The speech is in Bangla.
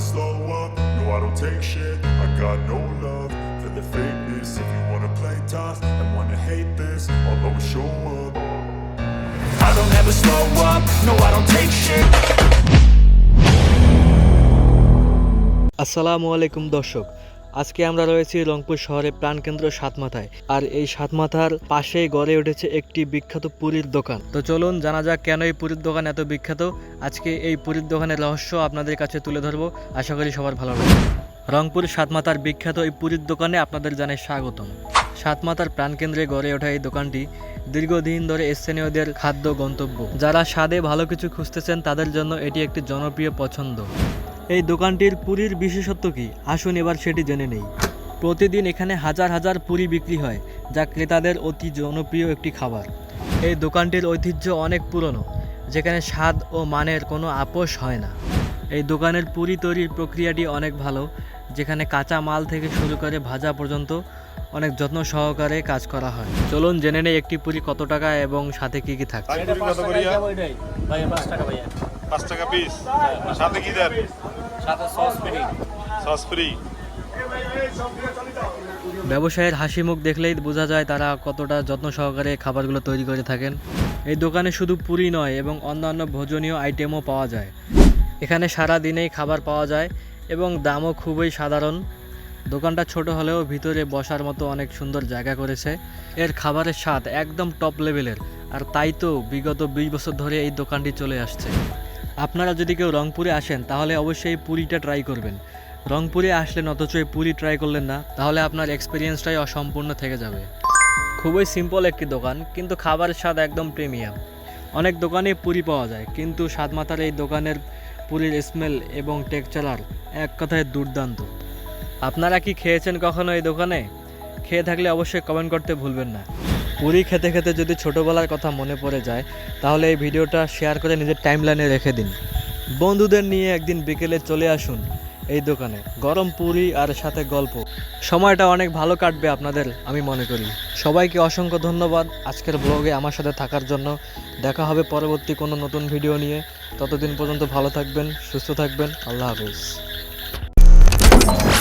slow up, no I don't take shit I got no love for the fakeness If you wanna play tough and wanna hate this I'll always show up I don't ever slow up, no I don't take shit আসসালামু আলাইকুম দর্শক আজকে আমরা রয়েছি রংপুর শহরের প্রাণকেন্দ্র সাতমাথায়। আর এই সাতমাথার পাশেই গড়ে উঠেছে একটি বিখ্যাত পুরীর দোকান। তো চলুন জানা যাক কেন এই পুরীর দোকান এত বিখ্যাত। আজকে এই পুরীর দোকানের রহস্য আপনাদের কাছে তুলে ধরবো। আশা করি সবার ভালো লাগবে। রংপুর সাতমাথার বিখ্যাত এই পুরীর দোকানে আপনাদের জানাই স্বাগতম। সাতমাথার প্রাণকেন্দ্রে গড়ে ওঠা এই দোকানটি দীর্ঘদিন ধরে স্থানীয়দের খাদ্য গন্তব্য। যারা স্বাদে ভালো কিছু খুঁজতেছেন তাদের জন্য এটি একটি জনপ্রিয় পছন্দ। এই দোকানটির পুরীর বিশেষত্ব কি? আসুন এবার সেটি জেনে নেই। প্রতিদিন এখানে হাজার হাজার পুরি বিক্রি হয় যা ক্রেতাদের অতি জনপ্রিয় একটি খাবার। এই দোকানটির ঐতিহ্য অনেক পুরনো যেখানে স্বাদ ও মানের কোনো আপোষ হয় না। এই দোকানের পুরি তৈরির প্রক্রিয়াটি অনেক ভালো যেখানে কাঁচা মাল থেকে শুরু করে ভাজা পর্যন্ত অনেক যত্ন সহকারে কাজ করা হয়। চলুন জেনে নেই একটি পুরি কত টাকা এবং সাথে কি কি থাকে পানিপুরি কত করিয়া ভাইয়া পাঁচ টাকা পাঁচ টাকা পিস সাথে কি দেন? সাথে সস ফ্রি। Sauce free. ব্যবসায়ের হাসি মুখ দেখলেই বোঝা যায় তারা কতটা যত্ন সহকারে খাবারগুলো তৈরি করে থাকেন। এই দোকানে শুধু পুরি নয় এবং অন্যান্য ভোজনীয় আইটেমও পাওয়া যায়। এখানে সারা দিনেই খাবার পাওয়া যায় এবং দামও খুবই সাধারণ। দোকানটা ছোট হলেও ভিতরে বসার মতো অনেক সুন্দর জায়গা করেছে। এর খাবারের স্বাদ একদম টপ লেভেলের আর তাই তো বিগত বিশ বছর ধরে এই দোকানটি চলে আসছে। আপনারা যদি কেউ রংপুরে আসেন, তাহলে অবশ্যই পুরিটা ট্রাই করবেন। রংপুরে আসলেন, অথচ এই পুরি ট্রাই করলেন না, তাহলে আপনার এক্সপিরিয়েন্সটাই অসম্পূর্ণ থেকে যাবে। খুবই সিম্পল একটি দোকান, কিন্তু খাবারের স্বাদ একদম প্রিমিয়াম অনেক দোকানে পুরি পাওয়া যায়, কিন্তু স্বাদমাতার এই দোকানের পুরীর স্মেল এবং টেক্সচার এক কথায় দুর্দান্ত। আপনারা কি খেয়েছেন কখনো এই দোকানে? খেয়ে থাকলে অবশ্যই কমেন্ট করতে ভুলবেন না। পুরি খেতে খেতে যদি ছোটোবেলার কথা মনে পড়ে যায়, তাহলে এই ভিডিওটা শেয়ার করে নিজের টাইমলাইনে রেখে দিন। বন্ধুদের নিয়ে একদিন বিকেলে চলে আসুন এই দোকানে, গরম পুরি আর সাথে গল্প। সময়টা অনেক ভালো কাটবে আপনাদের, আমি মনে করি। সবাইকে অসংখ্য ধন্যবাদ আজকের ব্লগে আমার সাথে থাকার জন্য। দেখা হবে পরবর্তী কোনো নতুন ভিডিও নিয়ে। ততদিন পর্যন্ত ভালো থাকবেন, সুস্থ থাকবেন, আল্লাহ হাফিজ।